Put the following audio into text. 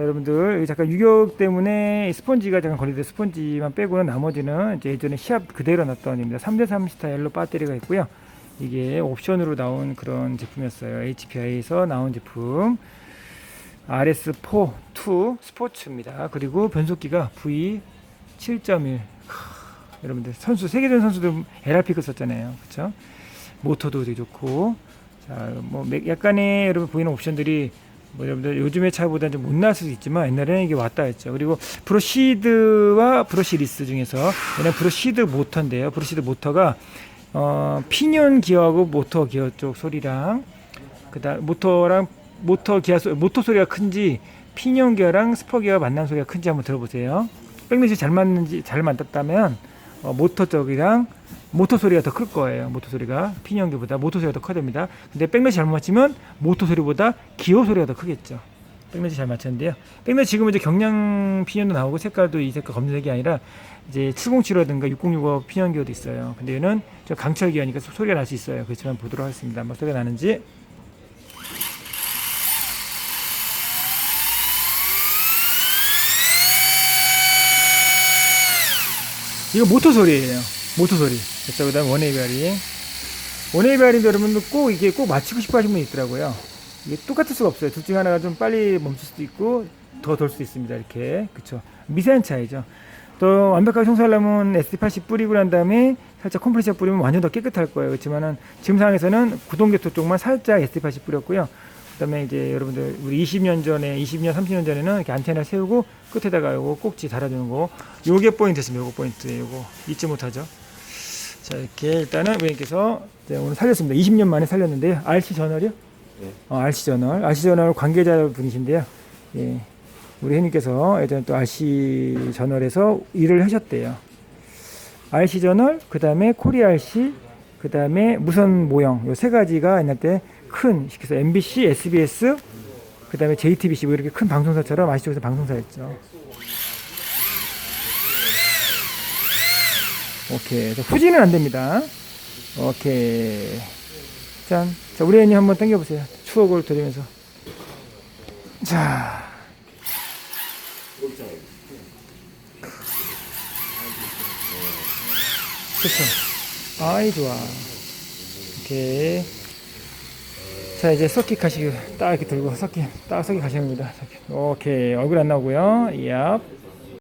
자, 여러분들 여기 잠깐 유격 때문에 스펀지가 잠깐 걸리는데 스펀지만 빼고는 나머지는 이제 예전에 시합 그대로 놨던 입니다. 3대3 스타일로 배터리가 있고요. 이게 옵션으로 나온 그런 제품이었어요. HPI에서 나온 제품. RS4 2 스포츠입니다. 그리고 변속기가 V 7.1. 여러분들 선수 세계전 선수들 LRP 썼잖아요. 그렇죠? 모터도 되게 좋고 자, 뭐 맥- 약간의 여러분 보이는 옵션들이 뭐 여러분들 요즘의 차보다는 좀못 나왔을 수 있지만 옛날에는 이게 왔다 했죠. 그리고 브러시드와 브러시리스 중에서 얘는 브러시드 모터인데요. 브러시드 모터가 어, 피니언 기어하고 모터 기어 쪽 소리랑 그다음 모터랑 모터 기어 소, 모터 소리가 큰지 피니언 기어랑 스퍼 기어 만난 소리가 큰지 한번 들어보세요. 백넷이 잘 맞는지 잘 맞았다면 어, 모터 쪽이랑 모터 소리가 더 클 거예요. 모터 소리가 피니언 기어보다 모터 소리가 더 커야 됩니다. 근데 백넷이 잘못 맞추면 모터 소리보다 기어 소리가 더 크겠죠. 백넷이 잘 맞췄는데요. 백넷 지금은 이제 경량 피니언도 나오고 색깔도 이 색깔 검은색이 아니라 이제 707라든가 6065 피니언 기어도 있어요. 근데 얘는 좀 강철 기어니까 소- 소리가 날 수 있어요. 그렇지만 보도록 하겠습니다. 한번 소리가 나는지. 이거 모터 소리예요. 모터 소리. 그래서 그다음 원웨이 베어링. 원웨이 베어링 여러분들 꼭 이게 꼭 맞추고 싶어 하시는 분이 있더라고요. 이게 똑같을 수가 없어요. 둘 중에 하나가 좀 빨리 멈출 수도 있고 더돌 수도 있습니다. 이렇게 그렇죠. 미세한 차이죠. 또 완벽하게 청소하려면 SD80 뿌리고 난 다음에 살짝 컴프레셔 뿌리면 완전 더 깨끗할 거예요. 그렇지만은 지금 상황에서는 구동계토 쪽만 살짝 SD80 뿌렸고요. 그다음에 이제 여러분들 우리 20년 전에 20년 30년 전에는 이렇게 안테나 세우고 끝에다가 요거 꼭지 달아주는 거 요게 포인트였습니다. 요거 포인트 요거 잊지 못하죠. 자 이렇게 일단은 이제 오늘 살렸습니다. 20년 만에 살렸는데요. RC 저널이요? 네. 어, RC 저널 RC 저널 관계자 분이신데요. 예. 우리 회님께서 예전에 또 RC 저널에서 일을 하셨대요. RC 저널, 그 다음에 코리아 RC, 그 다음에 무선 모형, 요 세 가지가 옛날 때 큰, 시켜서 MBC, SBS, 그 다음에 JTBC 뭐 이렇게 큰 방송사처럼 RC 쪽에서 방송사였죠. 오케이. 자, 후지는 안 됩니다. 오케이. 짠. 자, 우리 애님 한번 당겨보세요. 추억을 드리면서. 자. 그쵸. 아이, 좋아. 오케이. 자, 이제 서킷 가시고, 딱 이렇게 들고, 서킷, 딱 가시는 겁니다. 서킷. 오케이. 얼굴 안 나오고요. 얍.